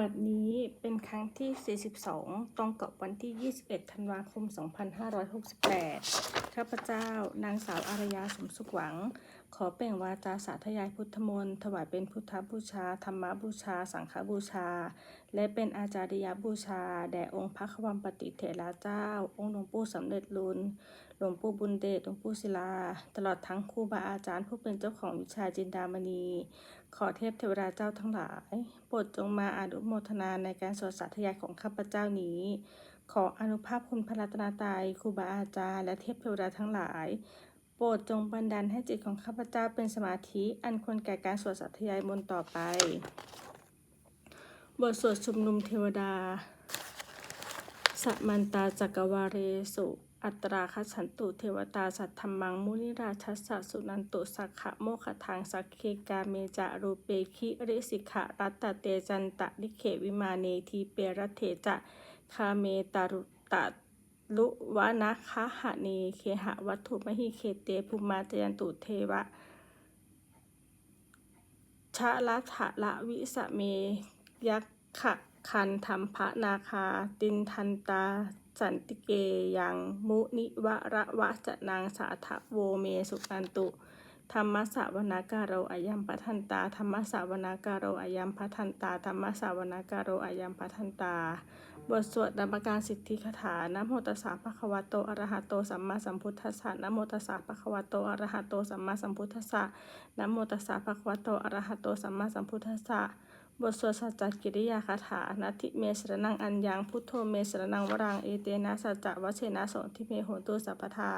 บัดนี้เป็นครั้งที่ 42 ตรงกับวันที่ 21 ธันวาคม 2568 ข้าพเจ้า นางสาวอารยาสมสุขหวัง ขอเปล่งวาจาสาธยายพุทธมนต์ถวายเป็นพุทธบูชา ธรรมบูชา สังฆบูชา และเป็นอาจาริยบูชา แด่องค์พระควมปฏิเถระเจ้า องค์หลวงปู่สำเร็จลุน หลวงปู่บุญเดชหลวงปู่ศิลา ตลอดทั้งครูบาอาจารย์ผู้เป็นเจ้าของวิชาจินดามณี ขอเทพเทวดาเจ้าทั้งหลาย โปรดจงมาอนุโมทนาในการสวดสาธยายของข้าพเจ้านี้ ขออนุภาพคุณพระรัตนตรัยครูบาอาจารย์และเทพเทวดาทั้งหลาย โปรดจงบันดาลให้จิตของข้าพเจ้าเป็นสมาธิ อันควรแก่การสวดสาธยายมนต์ต่อไป บทสวดชุมนุมเทวดาสัมมันตาจักรวาเรสุ อัตราคัจฉันตุเทวตาสัทธรรมัง มุนิราชัสสะสุนันตุสักขะโมขทางสักเคกาเมจารูเปคิริสิขะรัตตเตจันตะลิเขวิมาเนทีเปรเถจะคาเมตารุตะลุวะนะคะหะเนเคหะวัตถุมหิเคเตภูมาจยันตุเทวะชะละถะละวิสเมยักขะคันธรรมพระนาคาตินทันตา สันติเกยังมุนิวะระวะจะนางสาทะโวเมสุตันตุ ธรรมสาวนาการโรอายัมปะทันตา ธรรมสาวนาการโรอายัมปะทันตา ธรรมสาวนาการโรอายัมปะทันตา บทสวดนามการสิทธิคาถานะโมตัสสะภะคะวะโตอะระหะโตสัมมาสัมพุทธัสสะนะโมตัสสะภะคะวะโตอะระหะโตสัมมาสัมพุทธัสสะนะโมตัสสะภะคะวะโตอะระหะโตสัมมาสัมพุทธัสสะ บทสวดสัจจกิริยาคาถานาทิเมสรนังอัญญังพุทโธเมสรนังวรังเอเตนะสัจจะวเชนะโสทิเมโหตุสัพพทา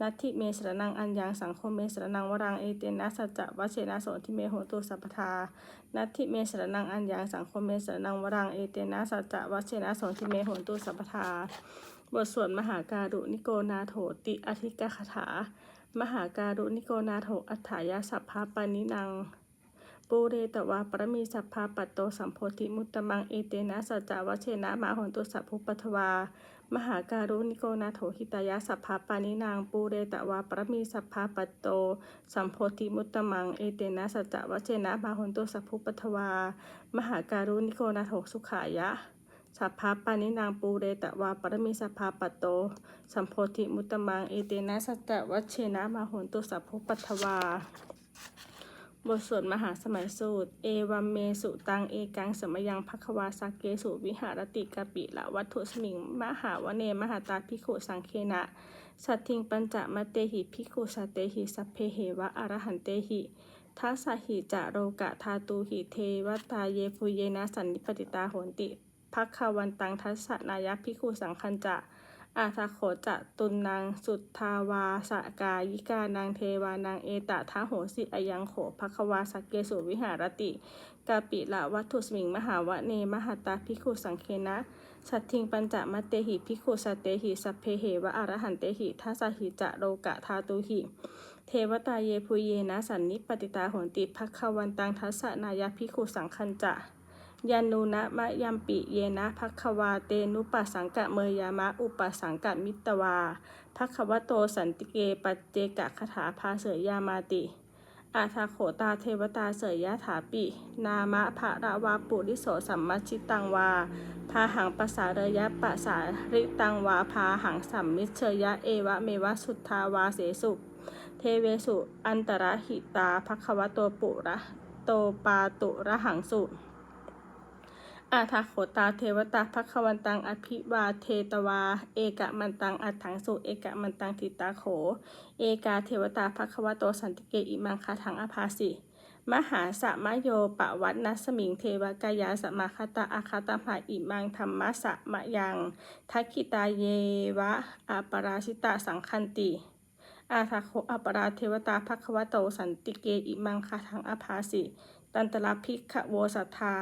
นาทิเมสรนังอัญญังสังโฆเมสรนังวรังเอเตนะสัจจะวเชนะโสทิเมโหตุสัพพทานาทิเมสรนังอัญญังสังโฆเมสรนังวรังเอเตนะสัจจะวเชนะโสทิเมโหตุสัพพทาบทสวดมหาการุนิโกนาโถติอธิกคาถามหาการุนิโกนาโถอัฏฐายาสัพพะปานินัง ปูเรตวาปรมีสัพพาปัตโตสัมโพธิมุตตมังเอเตนะสัจจาวเชนะมาหนตุสัพพุปัทวามหาการุณิโกนาโถหิตายะสัพพาปานินางปูเรตวาปรมีสัพพาปัตโต สัมโพธิมุตตมังเอเตนะสัจจวเชนะมาหนตุสัพพุปัทวามหาการุณิโกนาโถสุขายะสัพพาปานินางปูเรตวาปรมีสัพพาปัตโต สัมโพธิมุตตมังเอเตนะสัจจวเชนะมาหนตุสัพพุปัทวา บทสวดมหาสมัยสูตร เอวัมเมสุตัง เอกังสมยังภควาสักเกสุวิหารติกาปิละวัตถุสมิง มหาวเนมหาตาภิกขุสังเคนะ สัตทิงปัญจมะเตหิภิกขุสัตเตหิสัพเพเหวะอรหันเตหิทัสสหิจะโรกะทาตูหิเทวตาเยฟุเยนะสันนิปติตาโหนติภักขวันตังทัสสนายะภิกขุสังคันจะ อาทาโขจะตุนนางสุทธาวาสกายิกานางเทวานางเอตะทะโหสิอยังโขภควาสเกสุวิหารติกาปิละวัตถุสมิงมหาวะเนมหาตาภิกขุสังเคนะสัตทิงปัญจมะเตหิภิกขุสเตหิสัพเพเหวะอรหันเตหิทัสหิจะโรกะทาตุหิ เทวตาเยพุเยนะสันนิปติตาโหนติภักวันตังทัสสะนายะภิกขุสังคันจะ ยานูนะมะยัมปิเยนะภักควาเตนุปัสสังกะเมยามะ อุปัสสังกะมิตวาภักควโตสันติเกปัจเจกะคาถาพาเสยยามาติอาทาโขตาเทวตาเสยยะถาปิ นามะภะระวาปุริโสสัมมัชิตังวา พาหังปสาเรยะปะสาริตังวา พาหังสัมมิเชยะเอวะเมวะสุทธาวาเสสุเทเวสุ อันตรหิตาภักควโตปุระโตปาตุระหังสุ อาทาโขตาเทวตาภัควันตังอภิวาเทตวา เอกะมันตังอัฏฐังสุเอกะมันตังทิตาโข เอกาเทวตาภัควโตสันติเกอิมังคาทังอภาสิมหาสะมะโยปะวัตนัสมิงเทวกายาสมาคตาอาคาตาภาอิมังธรรมะสะมะยังทักขิตาเยวะอาปราชิตาสังคันติ อาทาโคอัปราเทวตาภัควโตสันติเกอิมังคาทังอภาสิ ตันตระภิกขโวสัทธา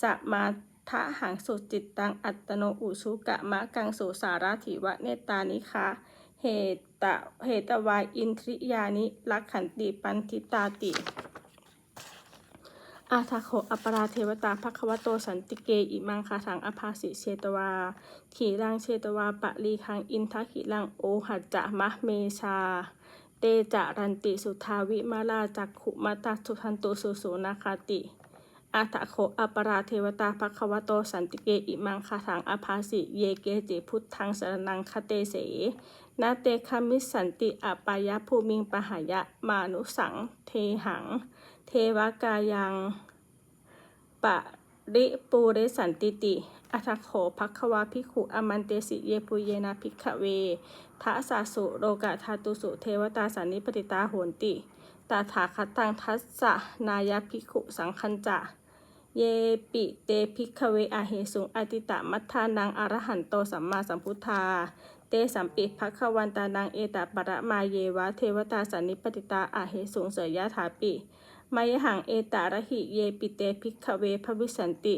สัมาทะหังสุจิตตังอัตโนอุชุกะมะกังสุสาราถิวะเนตานิคะเหตะเหตวายอินทริยานิลักขันติปันทิตาติ อาทาโขอัปราเทวตาภควโตสันติเกอิมังคาทังอภาสิเชตวา ขีรังเชตวาปะลีคังอินทขีรังโอหัจจะมะเมชา เตจะรันติสุทาวิมาลาจักขุมาตาสุทันตุสุสุนาคาติ อาตะโคอัปราเทวตาภควโตสันติเกอิมังคาถังอภาสิเยเกจิพุทธังสรนังคเตเสนาเตคามิสสันติอปายะภูมิงปหายะมานุสัง เทหัง เทวกายังปะริปูเรสันติติอัทโขภัควาภิขุอมันเตสิเยปุเยนาภิกขเวทะสาสุโรกะทาตุสุเทวตาสันนิปติตาโหนติ ตาถาคตังทัสสะนายภิกขุสังคัญจะ เยปิเตภิกเวอาเหสุงอติตะมัทธานังอรหันโตสัมมาสัมพุทธา เตสัมปิภัควันตานังเอตปะระมาเยวะเทวตาสันนิปติตาอาเหสุงเสยยะถาปิมายหังเอตาระหิเยปิเตภิกเวภวิสันติ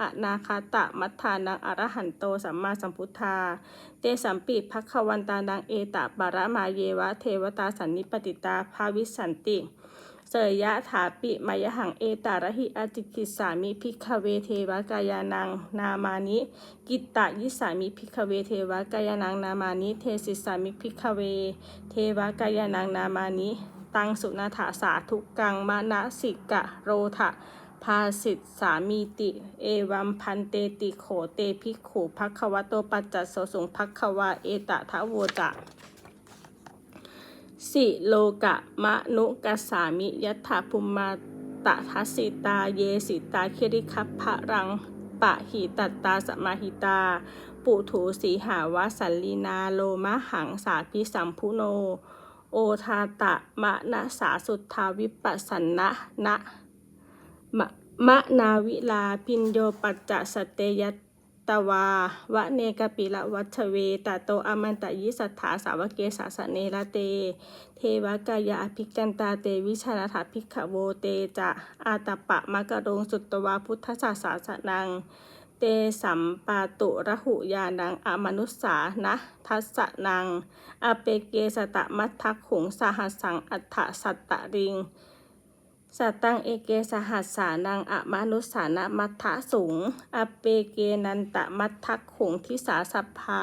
อนาคาตะมัทธานังอรหันโตสัมมาสัมพุทธา เตสัมปิภัควันตานังเอตปะระมาเยวะเทวตาสันนิปติตาภาวิสันติ เสยยะถาปิมายหังเอตาระหิอจิกิสามิภิกขเวเทวกายานังนามานิ กิตตยิสามิภิกขเวเทวกายานังนามานิ เทสิสามิภิกขเว เทวกายานังนามานิ ตังสุนาถาสาธุกังมณสิกะโรทะภาสิทสามีติ เอวัมพันเตติโขเตภิกขุภัคควโตปัจจัสโสสุงภัคควาเอตะทะโวจะ สิโลกะมะนุกัสสามิยัตถาภูมมาตะทัสสิตาเยสิตาเคริคัพพะรังปะหิตัตตาสมาหิตา ปุถูสีหาวสัลลีนาโลมะหังสาพิสัมพุโน โอทาตะมะนะสาสุทธาวิปัสสนะนะมะมะนาวิลาพินโยปัจจะสเตยต ตวาวะเนกปิละวัชเวตโตอมันตยิสัทธาสาวเกสาสเนระเต เทวกายาอภิกันตาเตวิชานาถาภิกขโวเตจะอาตปะมะกะรงสุตตวาพุทธศาสาสนัง เตสัมปาตุระหุยานังอมนุสสานะทัสสนัง อเปเกสตะมัททักขุงสหัสังอัฏฐสัตตริง สัตตังเอเกสหัสสานังอะมนุสสานะมัทธะสูงอเปเกนันตะมัททักขุงทิสาสัพพา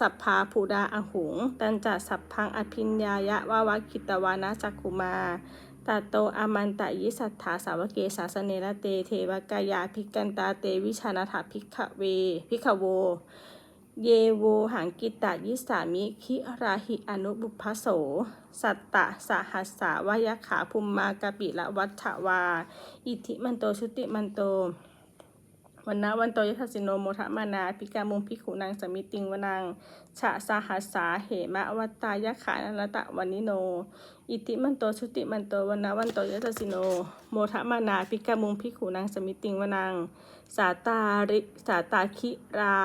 สัพพาภูดาอหุง ตันจัสัพพังอภิญญายะวาวาคิตวานะจักขุมาตาโตอามันตะยิสัทธาสาวเกสาสเนระเตเทวกายาภิกันตาเตวิชานาถาภิกขเวภิกขโว เยโวหังกิตายิสามิคิราหิอนุบุพโส สัตตะสหัสสาวายขาภูมมากปิละวัฏวา อิทิมันโตชุติมันโตวันนะวันโตยทัสสิโนโมทะมานาพิกามุงพิขุนางสมิติงวนังฉะสหัสสาเหมะวัตตายะขานรตะวันิโน อิทิมันโตชุติมันโตวันนะวันโตยทัสสิโน โมทะมานาพิกามุงพิขุนางสมิติงวนังสาตาริสาตาคิรา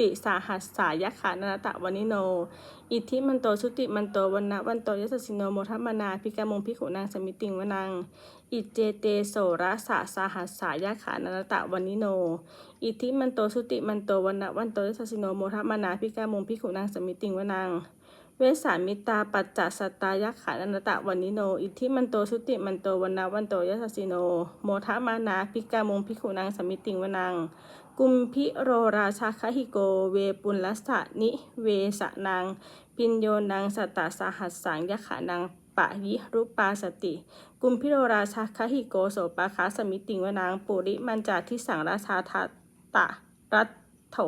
ติสาหัสสายขานรตะวันิโน อิทธิมันโตชุติมันโตวันนะวันโตยัสสิโนโมทัมนาพิกามงพิขุนางสมิติงวนัง อิเจเตโสระสะสาหัสสายขานรตะวันิโน อิทธิมันโตชุติมันโตวันนะวันโตยัสสิโนโมทัมนาพิกามงพิขุนางสมิติงวนังเวสามิตาปัจจัสตายขานนตะวันิโน อิทธิมันโตชุติมันโตวันนะวันโตยัสสิโน โมทัมมานาพิกามงพิขุนางสมิติงวนัง กุมพิโรราชาคหิโกเวปุลลัสสะนิเวสะนังปิญโยนังสตาสหัสสังยะขานังปะยิรุปาสติ กุมพิโรราชาคหิโกโสปาคาสมิติงวนางปุริมันจาทิสังราชาทัตตะรัตโถ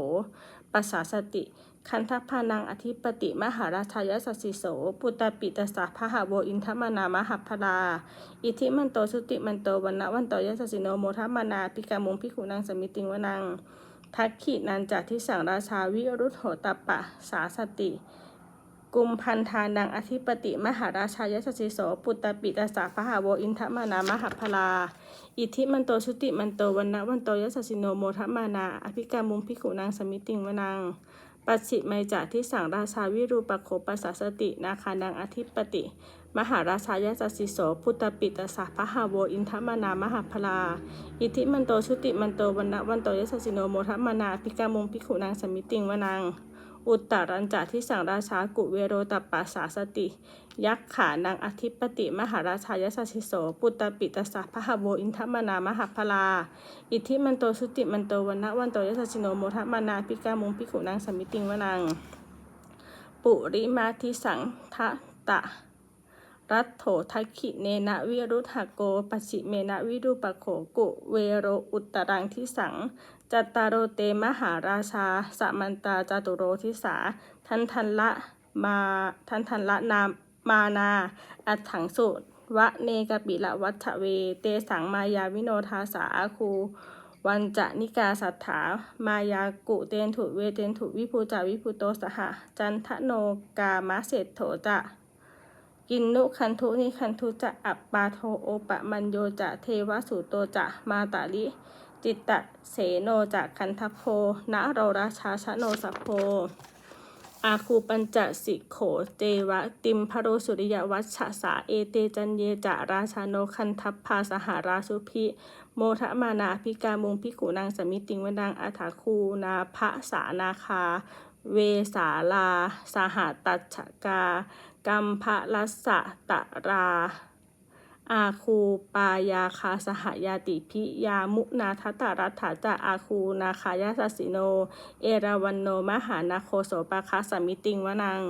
ปัสสาสติ คันทพานังอธิปติมหาราชายสสสิโส ปุตตปิตสาพหาโวอินทมนามหัพพลาอิทิมันโตสุติมันโตวันนะวันโตยสสสิโนโมทมานาปิกามุงพิขุนางสมิติงวนัง ทักขินันจากที่สั่งราชาวิรุธโหตปะสาสติ กุมพันธานังอธิปติมหาราชายสสสิโส ปุตตปิตสาพหาโวอินทมานามหัพพลาอิทิมันโตชุติมันโตวันนะวันโตยสสสิโนโมทมานาอภิกามุงพิขุนางสมิติงวนัง ปัจฉิมัยจาที่สั่งราชาวิรูปโคปัสสาสตินาคานังอธิปติ มหาราชายสัสิโสพุตปิตสาพหาโวอินทมานามหาพลา อิทิมันโตชุติมันโตวันวันโตยสัสสิโนโมทมมานาพิกามงพิขุนางสมิติงวนัง อุตตรัญจาที่สั่งราชากุเวโรตปปาสาสติ ยักขานางอธิปติ มหาราชายสัสสิโส ปุตตปิตสาพหาโวอินทมนามหัพลา อิทธิมันโตชุติมันโตวันนะวันโตยสัสสิโนโมทัมมานาพิกามงพิขุนางสมิติงวนัง ปุริมาทิสังทะตะรัตโถทักขิเนนะวิรุธโกปัจฉิเมนะวิรูปโขกุเวโรอุตตรังทิสัง จัตตารโรเตมหาราชา สมันตาจตุโรทิสา ทันทันละมาทันทันละนามมานา อัตถังสุวะเนกปิละวัชเว เตสังมายาวิโนทาสาอาคู วันจะนิกาสัทธามายากุเตนถุเวเตนถุวิภูจาวิภูโตสหะ จันทโนกามะเศรษโถจะกินนุคันทุนิคันทุจะอัปปาโทโอปะมัญโยจะเทวสุโตจะมาตาลิ จิตตะเสโนจะคันทโพนะโรราชาชโนสัพโพอาคูปัญจสิโขเตวะติมพโรสุริยวัชชะสาเอเตจันเยจะราชาโนคันทัพพาสหาราสุพิโมทะมานาพิกามุงพิขุนางสมิติงวนังอัฐาคูนาภะสานาคา เวสาลา สหตัชชกากัมภะลัสสะตะรา อาคูปายาคาสหายาติพิยามุนาทัตตรัตถาจะอาคูนาคายาสสิโน เอราวันโนมหานาโคโสปะคะสมิติงวนัง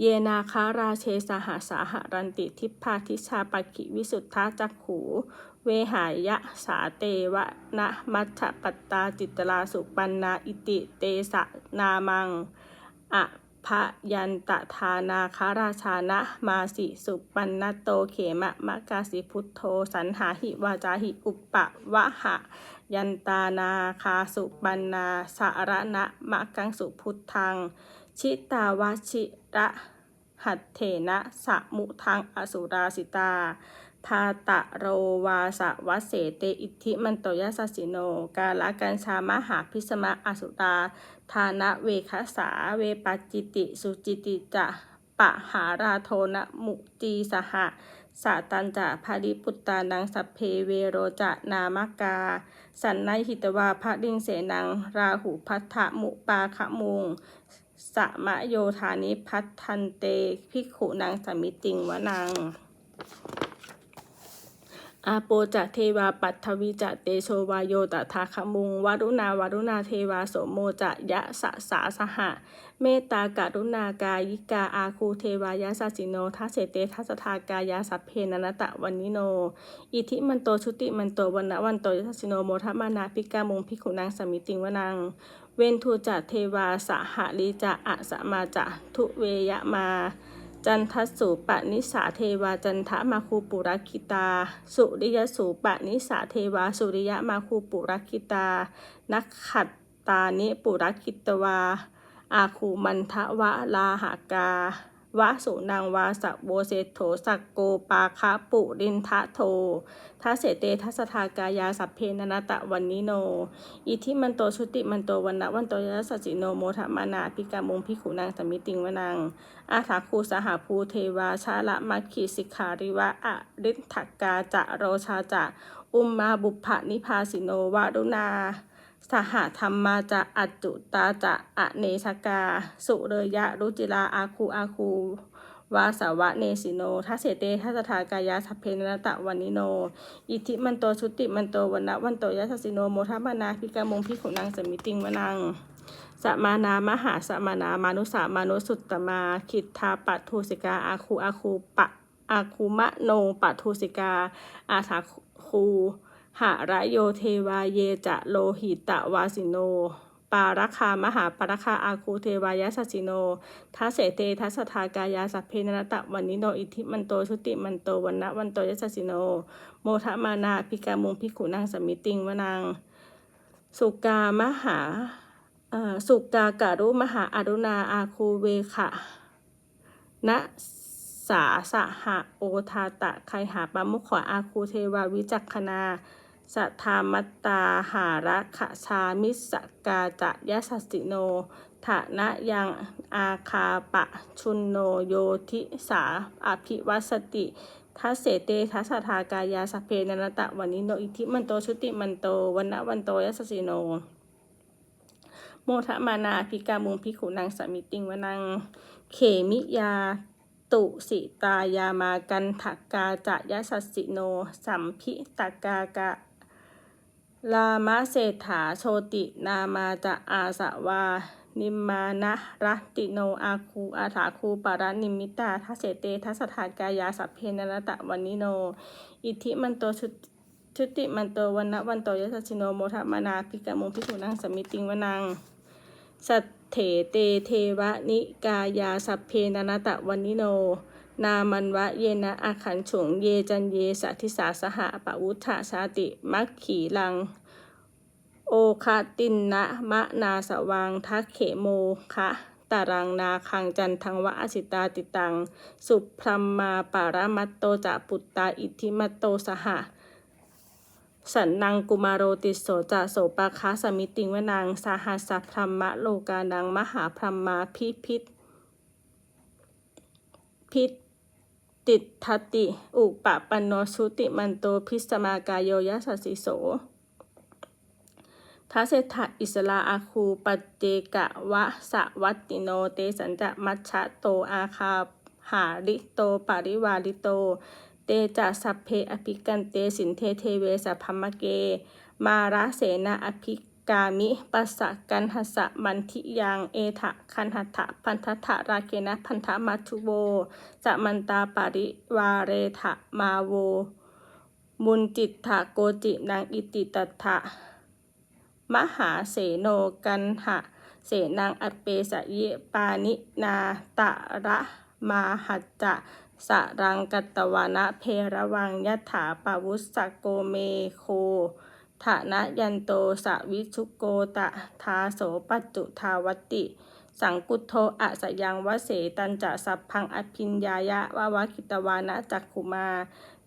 เยนาคาราเชสหาสาหรันติทิพพาทิชาปกิวิสุทธาจักขูเวหายะสาเตวะนะมัชปัตตาจิตราสุปันนาอิติเตสะนามังอะ พะยันตทานาคาราชานะมาสิสุปันนโตเขมะมะกาสิพุทโธสันหาหิวาจาหิอุปปะวะหะ ยันตานาคาสุปันนาสารณะมะกังสุพุทธัง ชิตาวชิระหัตเถนะสะมุทังอสุราสิตา พาตะโรวาสะวัสเสเตอิทธิมันโตยสสสิโน กาลกัญชามหาพิสมะอสุตา ทานะเวคสาเวปจิติ สุจิติจะปะหาราโทนะมุจีสหะสาตันจะภาริปุตตานังสัพเพเวโรจะนามกา สันนหิตวาพระดิงเสนัง ราหูพัทธมุปาขมุงสะมะโยธานิพัทธันเต ภิกขุนางสมิติงวนัง อาโปจะเทวาปัทวิจะเตโชวาโยตถาคมุงวรุณาวรุณาเทวาโสโมจะยะสะสาสหะ เมตตากรุณากายิกาอาคูเทวายาสัสิโนทัสเสเตทัสทากายาสัพเพนนตะวันนิโน อิทิมันโตชุติมันโตวันนะวันโตยัสสสิโนโมทมานาพิกามุงพิกขุนางสมิติงวนัง เวนทูจะเทวาสหะลิจะอะสะมาจะทุเวยะมา จันทสูปนิสาเทวาจันทะมาคูปุรคิตา สุริยสูปนิสาเทวา สุริยะมาคูปุรคิตา นักขัดตานิปุรคิตวา อาคูมันทะวะลาหากา วะสุนางวาสะโบเซโถสักโกปาคะปุรินทะโททัสเสเตทัสทากายาสัพเพนนตะวันนิโน อิทิมันโตชุติมันโตวันนะวันโตยัสสิโนโมทมานาพิกามุงพิขุนางสมิติงวนัง อาถาคูสหภูเทวาชาละมัคคีสิกขาริวะอะริทธกาจะโรชาจะ อุมมาบุพพนิพาสิโนวารุณา สหธรรมาจะอัจจุตาจะอเนชกา สุเรยะ รุจิลาอาคูอาคูวาสาวะเนสิโนทัสเสเตทัสทากายาสัพเพนนตะวันนิโน อิทิมันโตชุติมันโตวันนะวันโตยัสสสิโนโมทัมนาพิกามงพิขุนางสมิติงวนังสมานามหาสมานามานุสามานุสุตตมาคิทธาปัทูสิกาอาคูอาคูปะอาคูมะโนปัทูสิกาอาถาคู หาระโยเทวาเยจะโลหิตะวาสิโน ปาราคามหาปาราคาอาคูเทวายาสสิโนทัสเสเตทัสทากายาสัพเพนนตะวันนิโนอิทิมันโตชุติมันโตวันนะวันโตยัสสสิโน โมทะมานาพิกามุงพิขุนางสมิติงวนังสุกามหาสุกาการุมหาอรุณาอาคูเวคะนะสาสหะโอทาตะไคหาปามุขวาอาคูเทวาวิจักขณา สัทธามัตตาหาระขะชามิสกาจะยะสัสิโนฐานะยังอาคาปะชุนโนโยทิสาอภิวัสติทัสเสเตทัสทากายาสเพนนตะวันนิโนอิทิมันโตชุติมันโตวันนะวันโตยัสสิโน โมทะมานาพิกามุงพิขุนางสมิติงวนัง เขมิยาตุสิตายามากันถักกาจะยะสัสิโน สัมพิตกากะ ลามะเศรษฐาโชตินามาจะอาสะวา นิมมานะรัติโนอาคูอาถาคูปารนิมิตาทัเสเตทัสถานกายาสัพเพนรตะวันนิโน อิทธิมันโตชุชุติมันโตวันนะวันโตยสัสสิโนโมทมนาภิกะมุงพิถุนังสมิติงวนังสัทเถเตเทวะนิกายาสัพเพนนตะวันนิโน นามันวะเยนะอาขันฉงเยจันเยสัทิสาสหะปะวุฒาชาติมัคขีลัง โอคาตินนะมะนาสวังทักเขโมคะตารังนาคังจันทังวะอสิตาติตัง สุพรมมาปารามัตโตจะปุตตาอิทิมัตโตสหะ สันนังกุมารโรติโสจะโสปาคาสมิติงวนังสาหัสพรหมะโลกานังมหาพรมมาพิพิธพิ ติดทติ อุปปปนโนชุติมันโตพิสมากายโยยัสสสิโสทัสเสถะอิสลาอาคูปเจกะวะสะวัตติโนเตสันจะมัชชะโตอาคาหาริโตปาริวาริโต เตจะสัพเพอภิกันเตสินเทเทเวสัพพมะเก มาระเสนาอภิก กามิปัสสะกันหัสะมันทิยังเอทะคันหัตถะพันธะราเกนะพันธมัทุโวจะมันตาปาริวาเรทะมาโว มุนจิตถะโกจินางอิติตัถะมหาเสโนกันหะ เสนังอเปสะเยปานินาตะระมาหัจจะสรังกัตวานะเพระวังยถาปาวุสสะโกเมโค ฐานะยันโตสวิชุโกตะทาโสปัจจุทาวติ สังกุโทอะสยังวเสตันจะสัพพังอภิญญายะวาวาคิตวานะจักขุมา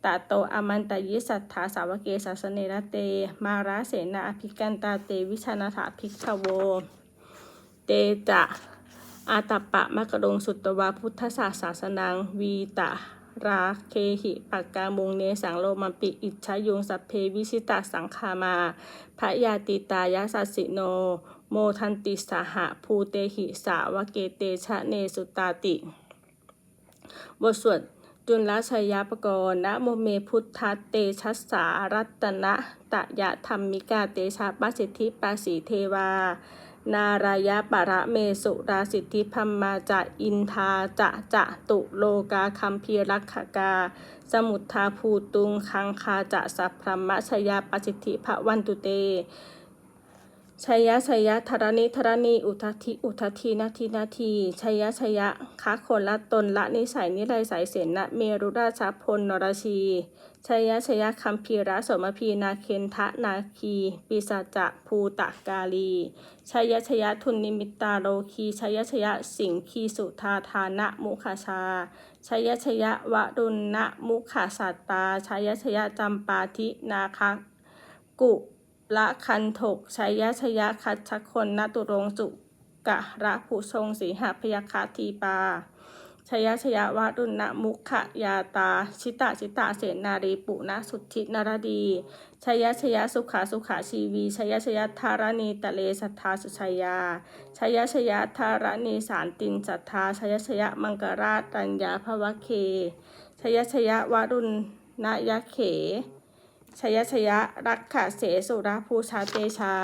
ตาโตอมันตยิสัทธาสาวเกสาสเนระเต มาราเสนาอภิกันตาเตวิชนาถาภิกขโว เตจะอาตปะมะกะดงสุตตวาพุทธศาสาสนังวีตะ ราเคหิปักกามุงเนสังโลมันปิอิจฉายุงสัพเพวิชิตาสังคามาพระยาติตายาสัสสิโน โมทันติสหะภูเตหิสาวเกเตชะเนสุตาติ บทสวดจุลชัยยปกรณ์นะโมเมพุทธเตชัสสารัตนะตะยะธรรมิกาเตชะปัสสิทธิปาสีเทวา นารายะปะระเมสุราสิทธิพัมมาจะอินทาจะจะตุโลกาคัมพีรักขกา สมุทธาภูตุงคังคาจะสัพพมะชยาปสิทธิพระวันตุเต ชัยยะชัยยะธรณิธรณีอุทัทิอุทัทีนาทีนาทีชัยยะชัยยะคะคนละตนละนิสัยนิไรสายเสนะเมรุราชพลนรชีชัยยะชัยยะคัมพีระสมพีนาเคนทะนาคีปิสาจะภูตะกาลีชัยยะชัยยะทุนนิมิตาโลคีชัยยะชัยยะสิงคีสุธาทานะมุขชาชัยยะชัยยะวรุณนะมุขสัตตาชัยยะชัยยะจำปาทินาคกุ ละคันถกชัยยะชยะคัชคนนตุรงสุกะระผู้ทรงสีหพยาคาทีปาชยชยะวารุณมุขยาตา ชิตาชิตาเสนารีปุณสุทธินรดีชยชยะสุขาสุขาชีวีชยชยะธารณีตะเลสัทธาสุชยาชยชยะธารณีสารตินสัทธาชยชยะมังกราชตัญญาภวเคชยชยะวารุณนยะเข ชยชยะรักขะเสสุรภูชาเตชา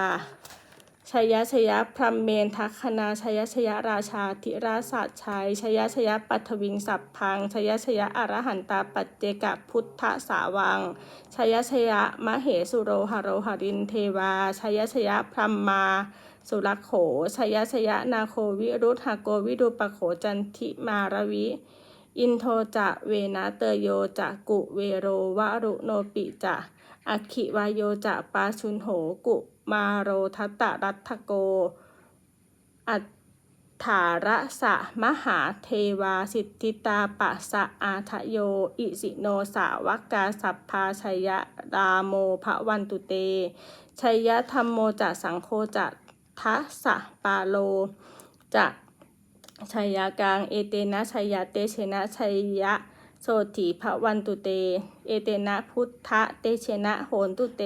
ชยชยะพรมเมนทัคคณาชยชยะราชาธิราชาชัยชยชยะปัทวิงสัพพังชยชยะอรหันตาปัจเจกพุทธสาวังชยชยะมเหสุโรหโรหรินเทวาชยชยะพรมมาสุรโขชยชยะนาโควิรุธหโกวิดุปโขจันทิมารวิอินโทจะเวนะเตโยจะกุเวโรวะรุโนปิจะ อัคคิวายโยจะปาชุนโหกุมาโรทัตตะรัตโก อัฏฐาระสะมหาเทวาสิทธิตาปะสะอาทะโย อิสิโนสาวกกาสัพพาชยะราโมภวันตุเตชัยยะธรรมโมจะสังโฆจะทัสสะปาโลจะชัยยากลางเอเตนะชัยยะเตเชนะชัยยะ โสถีภวันตุเต เอเตนะพุทธเตเชนะโหนตุเต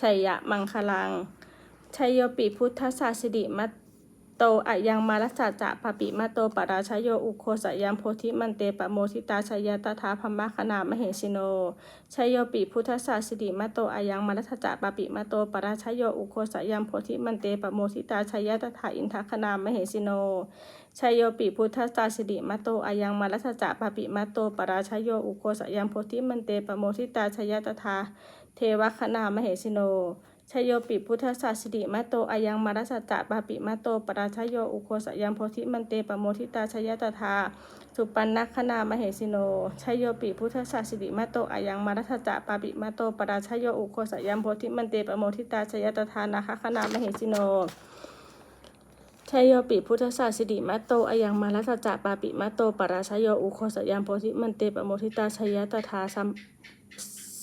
ชัยยะมังคลัง ชัยโยปิพุทธศาสิริมัตโตอะยังมารัสสะจะปะปิมาโตปราชโยอุโคสยังโพธิมันเตปะโมทิตาชยตถาพมะคณามเหสิโนชยโยปิพุทธศาสิริมาโตอะยังมารัสสะจะปะปิมาโตปราชโยอุโคสยังโพธิมันเตปะโมทิตาชยตถาอินทคณามเหสิโน ชยโยปิพุทธศาสิริมาโตอะยังมารัสจะปะปิมาโตปราชยโยอุโคสยังโพธิมันเตปโมทิตาชยตถาเทวคณามเหสิโนชยโยปิพุทธศาสิริมะโตอายังมารัสจะปาปิมะโตปราชโยอุโคสยังโพธิมันเตปโมทิตาชยตถาสุปันนัคณามเหสิโนชยโยปิพุทธศาสิริมะโตอายังมารัสจะปาปิมะโตปราชโยอุโคสยังโพธิมันเตปโมทิตาชยตถานาคคณามเหสิโน ชยโยปิพุทธศาสิริมะโตอายังมารัสจะปาปิมะโตปราชยโยอุโคสยังโพธิมันเตปโมทิตาชยตถาสัม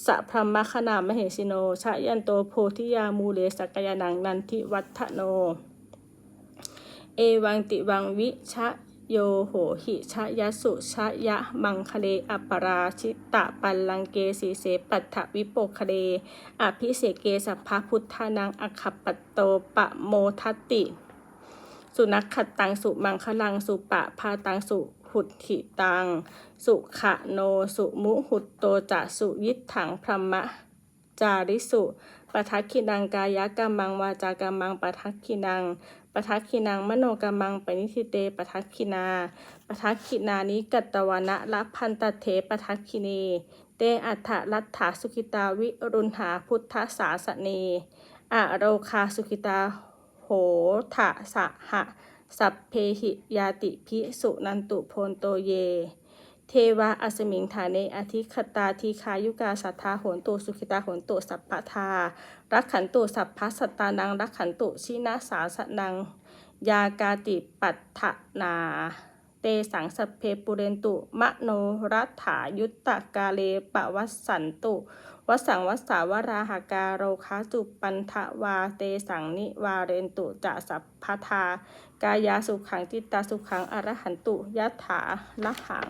สัพพมคณามเหสิโนชะยันโตโพธิยามูเลสกยานังนันทิวัฒโน เอวังติวังวิชะโยโหหิชะยะสุชะยะมังคเลอปราชิตะปัลลังเกสีเสปัตถวิโปคเลอภิเสเกสัพพะพุทธานังอคัปตโตปะโมทติ สุนักขัดตังสุมังคลังสุปะพาตังสุหุตถิตัง สุขะโนสุมุหุตโตจะสุยิทถังพรหมะจาริสุปทักขินังกายกรรมังวาจากรรมังปทักขินังปทักขินังมโนกรรมังปนิทิเตปทักขินาปทักขินานิกัตตวนะละพันตเถปทักขินีเตอัฏฐลัทธาสุขิตาวิรุณหาพุทธสาสเนอะโรคาสุขิตา โหทะสะหะ สัพเพหิยาติภิสุนันตุโพนโตเย เทวะอัสมิงฐานเนอธิคตาทีคายุกาสัทธาโหนตุสุขิตาโหนตุสัพพทา รักขันตุสัพพสัตตานังรักขันตุชินาสาสนัง ยากาติปัฏฐนา เตสังสพเพปุเรนตุ มโนรัฐายุตตกาเลปวัสสันตุ วสังวัสสาวราหาการโรคาจุปันทวาเตสังนิวาเรนตุจะสัพพทากายาสุขังจิตตาสุขังอรหันตุยะถาละหัง